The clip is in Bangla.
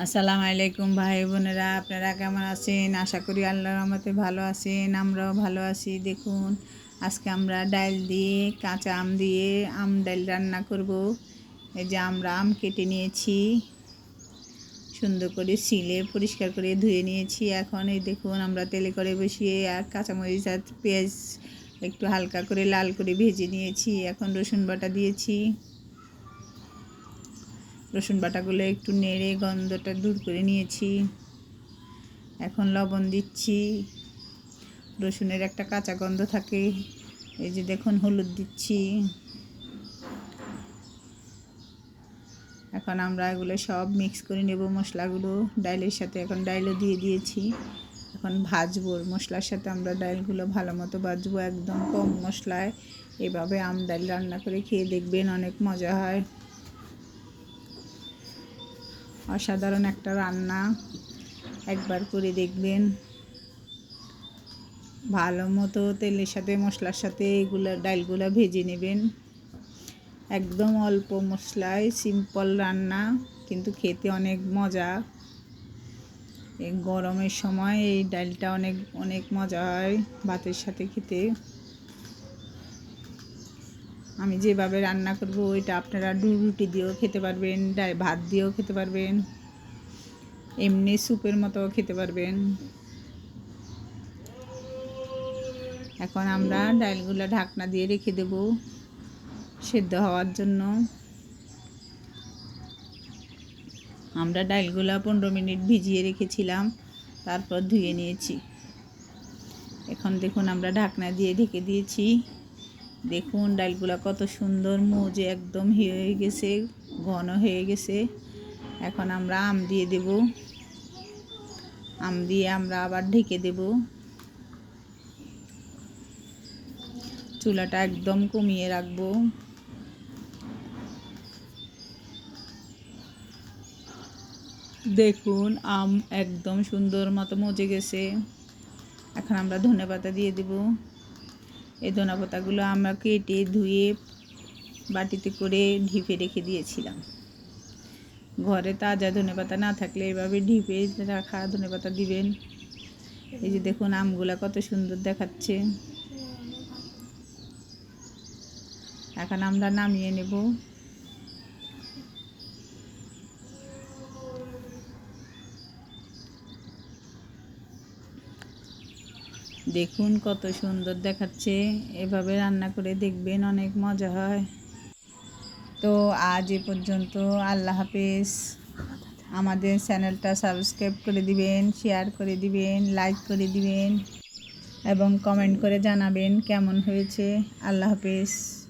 আসসালামু আলাইকুম ভাই বোনেরা, আপনারা কেমন আছেন? আশা করি আল্লাহর রহমতে ভালো আছেন, আমরাও ভালো আছি। দেখুন, আজকে আমরা ডাল দিয়ে কাঁচা আম দিয়ে আম ডাল রান্না করব। এই যে আমরা আম কেটে নিয়েছি, সুন্দর করে সিলে পরিষ্কার করে ধুয়ে নিয়েছি। এখন এই দেখুন, আমরা তেলে করে বসিয়ে আর কাঁচামরিচ আর পেঁয়াজ একটু হালকা করে লাল করে ভেজে নিয়েছি। এখন রসুন বাটা দিয়েছি। রসুন বাটাগুলো একটু নেড়ে গন্ধটা দূর করে নিয়েছি। এখন লবণ দিচ্ছি। রসুনের একটা কাঁচা গন্ধ থাকে। এই যে দেখুন, হলুদ দিচ্ছি। এখন আমরা এগুলো সব মিক্স করে নেব মশলাগুলো। ডাইলের সাথে এখন ডাইলও দিয়ে দিয়েছি। এখন ভাজবো মশলার সাথে আমরা ডাইলগুলো ভালো মতো ভাজবো একদম কম মশলায়। এভাবে আম ডাল রান্না করে খেয়ে দেখবেন অনেক মজা হয়। অসাধারণ একটা রান্না। একবার করে দেখবেন। ভালো মতো তেলের সাথে, মশলার সাথে এগুলো, ডালগুলো ভেজে নেবেন। একদম অল্প মশলায় সিম্পল রান্না, কিন্তু খেতে অনেক মজা। গরমের সময় এই ডালটা অনেক অনেক মজা হয় ভাতের সাথে খেতে। আমি যেভাবে রান্না করব ওইটা আপনারা রুটি দিয়েও খেতে পারবেন ডাই ভাত দিয়েও খেতে পারবেন, এমনি স্যুপের মতো খেতে পারবেন। এখন আমরা ডালগুলো ঢাকনা দিয়ে রেখে দেব সেদ্ধ হওয়ার জন্য। আমরা ডালগুলো পনেরো মিনিট ভিজিয়ে রেখেছিলাম, তারপর ধুয়ে নিয়েছি। এখন দেখুন আমরা ঢাকনা দিয়ে ঢেকে দিয়েছি। দেখুন ডালগুলো কত সুন্দর মজে একদম হয়ে গেছে, ঘন হয়ে গেছে। এখন আমরা আম দিয়ে দেব। আম দিয়ে আমরা আবার ঢেকে দেব। চুলাটা একদম কমিয়ে রাখব। দেখুন আম একদম সুন্দর মতো মজে গেছে। এখন আমরা ধনে পাতা দিয়ে দেবো। এই ধনা পাতাগুলো আমরা কেটে ধুয়ে বাটিতে করে ঢিপে রেখে দিয়েছিলাম। ঘরে তাজা ধনে পাতা না থাকলে এভাবে ঢিপে রাখা ধনে পাতা দিবেন। এই যে দেখুন আমগুলা কত সুন্দর দেখাচ্ছে। এখন আমরা নামিয়ে নেব। দেখুন কত সুন্দর দেখাচ্ছে। এভাবে রান্না করে দেখবেন অনেক মজা হয়। তো আজ এ পর্যন্ত আল্লাহ হাফেজ। আমাদের চ্যানেলটা সাবস্ক্রাইব করে দিবেন, শেয়ার করে দিবেন, লাইক করে দিবেন এবং কমেন্ট করে জানাবেন কেমন হয়েছে। আল্লাহ হাফেজ।